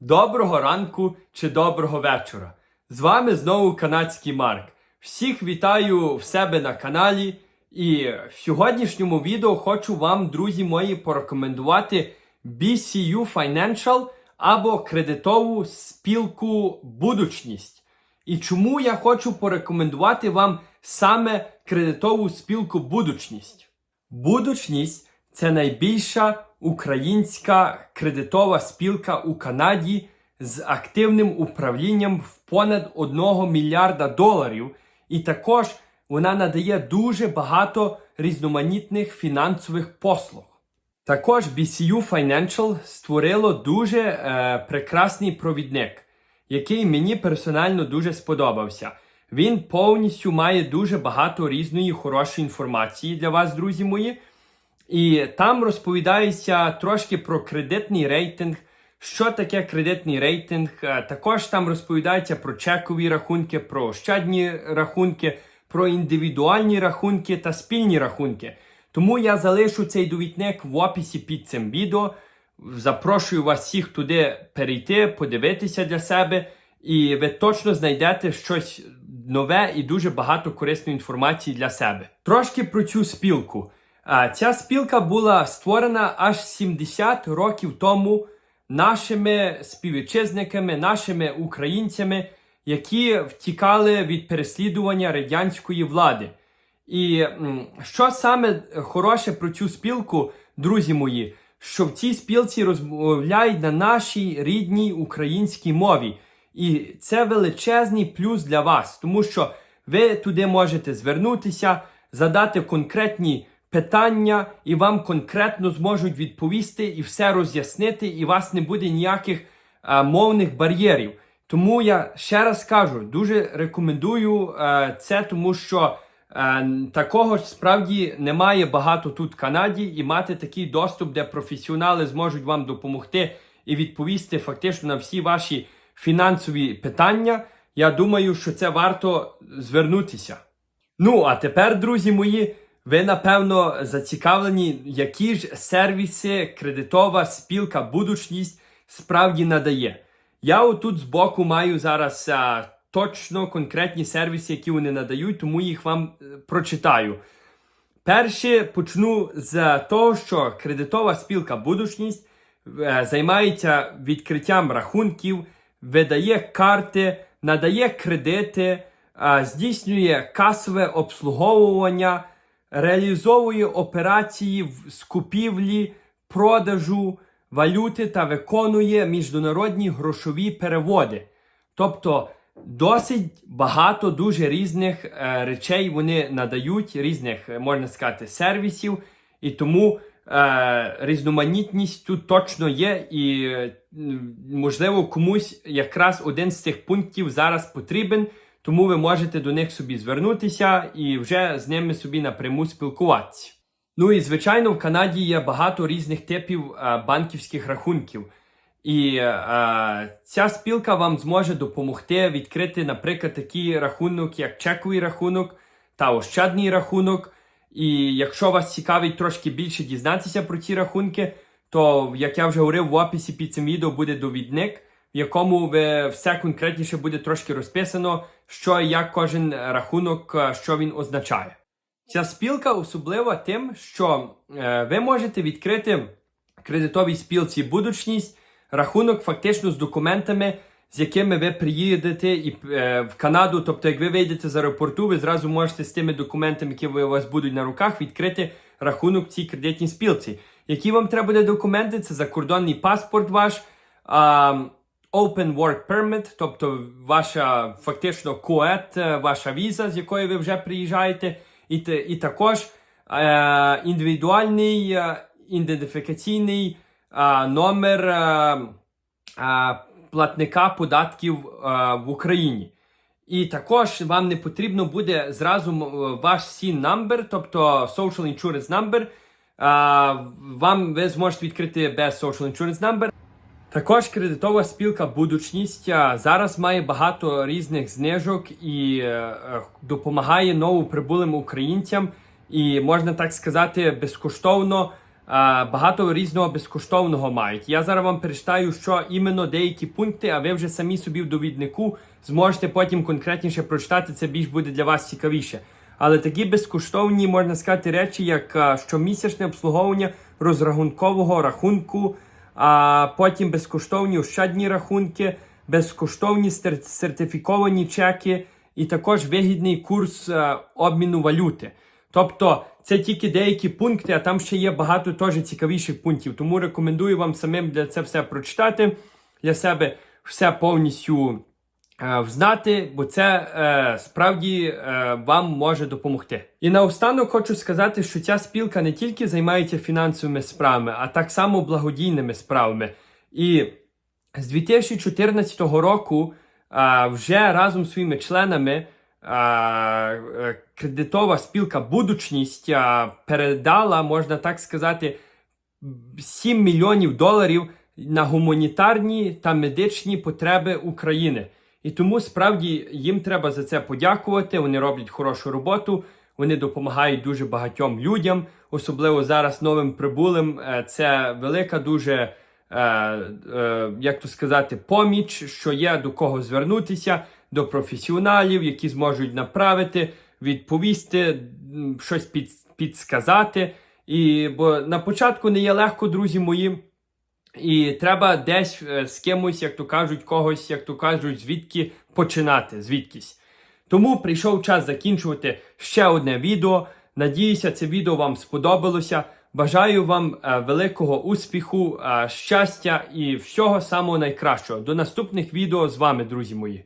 Доброго ранку чи доброго вечора. З вами знову канадський Марк. Всіх вітаю в себе на каналі. І в сьогоднішньому відео хочу вам, друзі мої, порекомендувати BCU Financial або кредитову спілку Будучність. І чому я хочу порекомендувати вам саме кредитову спілку Будучність? Будучність це найбільша українська кредитова спілка у Канаді з активним управлінням в понад 1 мільярда доларів, і також вона надає дуже багато різноманітних фінансових послуг. Також BCU Financial створило дуже е, прекрасний провідник, який мені персонально дуже сподобався. Він повністю має дуже багато різної хорошої інформації для вас, друзі мої. І там розповідається трошки про кредитний рейтинг, що таке кредитний рейтинг. Е, Також там розповідається про чекові рахунки, про ощадні рахунки, про індивідуальні рахунки та спільні рахунки. Тому я залишу цей довідник в описі під цим відео. Запрошую вас всіх туди перейти, подивитися для себе, і ви точно знайдете щось нове і дуже багато корисної інформації для себе. Трошки про цю спілку. Ця спілка була створена аж 70 років тому нашими співвітчизниками, нашими українцями, які втікали від переслідування радянської влади. І що саме хороше про цю спілку, друзі мої, що в цій спілці розмовляють на нашій рідній українській мові. І це величезний плюс для вас, тому що ви туди можете звернутися, задати конкретні питання, і вам конкретно зможуть відповісти і все роз'яснити, і у вас не буде ніяких а, мовних бар'єрів. Тому я ще раз кажу, дуже рекомендую е, це, тому що е, такого справді немає багато тут в Канаді, і мати такий доступ, де професіонали зможуть вам допомогти і відповісти фактично на всі ваші фінансові питання. Я думаю, що це варто звернутися. Ну, а тепер, друзі мої, ви напевно зацікавлені, які ж сервіси кредитова спілка Будучність справді надає. Я отут збоку маю зараз а, точно конкретні сервіси, які вони надають, тому їх вам е, прочитаю. Перше почну з того, що кредитова спілка Будучність е, займається відкриттям рахунків, видає карти, надає кредити, здійснює касове обслуговування, реалізовує операції з купівлі, продажу валюти та виконує міжнародні грошові переводи. Тобто досить багато дуже різних е, речей вони надають, різних, е, можна сказати, сервісів, і тому е, різноманітність тут точно є, і е, можливо комусь якраз один з цих пунктів зараз потрібен, тому ви можете до них собі звернутися і вже з ними собі напряму спілкуватися. Ну і звичайно, в Канаді є багато різних типів е, банківських рахунків. І е, ця спілка вам зможе допомогти відкрити, наприклад, такий рахунок, як чековий рахунок та ощадний рахунок. І якщо вас цікавить трошки більше дізнатися про ці рахунки, то, як я вже говорив, в описі під цим відео буде довідник, в якому ви все конкретніше буде трошки розписано, що як кожен рахунок, е, що він означає. Ця спілка особлива тим, що е, ви можете відкрити кредитовій спілці будучність рахунок фактично з документами, з якими ви приїдете і, е, в Канаду. Тобто, як ви вийдете з аеропорту, ви зразу можете з тими документами, які у вас будуть на руках, відкрити рахунок в цій кредитній спілці. Які вам треба буде документи? Це закордонний паспорт ваш. Open Work Permit, тобто ваша фактично коет, е, ваша віза, з якої ви вже приїжджаєте, і, і також е, індивідуальний е, ідентифікаційний е, номер е, е, платника податків е, в Україні. І також вам не потрібно буде зразу е, ваш SIN number, тобто Social Insurance Number. Е, Вам ви зможете відкрити без Social Insurance Number. Також кредитова спілка Будучність зараз має багато різних знижок і е, е, допомагає новоприбулим українцям. І можна так сказати, безкоштовно багато різного безкоштовного мають. Я зараз вам перечитаю, що іменно деякі пункти, а ви вже самі собі в довіднику зможете потім конкретніше прочитати. Це більш буде для вас цікавіше. Але такі безкоштовні, можна сказати, речі, як щомісячне обслуговування розрахункового рахунку, а потім безкоштовні ощадні рахунки, безкоштовні сертифіковані чеки і також вигідний курс е, обміну валюти. Тобто це тільки деякі пункти, а там ще є багато теж цікавіших пунктів. Тому рекомендую вам самим для це все прочитати для себе все повністю взнати, бо це е, справді е, вам може допомогти. І наостанок хочу сказати, що ця спілка не тільки займається фінансовими справами, а так само благодійними справами. І з 2014 року а, вже разом з своїми членами а, е, кредитова спілка Будучність а, передала, можна так сказати, 7 мільйонів доларів на гуманітарні та медичні потреби України. І тому справді їм треба за це подякувати. Вони роблять хорошу роботу, вони допомагають дуже багатьом людям, особливо зараз новим прибулим. Е, Це велика дуже, е, е, як то сказати, поміч, що є до кого звернутися, до професіоналів, які зможуть направити, відповісти, щось під, підсказати. І бо на початку не є легко, друзі мої. І треба десь е, з кимось, як то кажуть, когось, як то кажуть, звідки починати, звідкись. Тому прийшов час закінчувати ще одне відео. Надіюся, це відео вам сподобалося. Бажаю вам е, великого успіху, е, щастя і всього самого найкращого. До наступних відео з вами, друзі мої.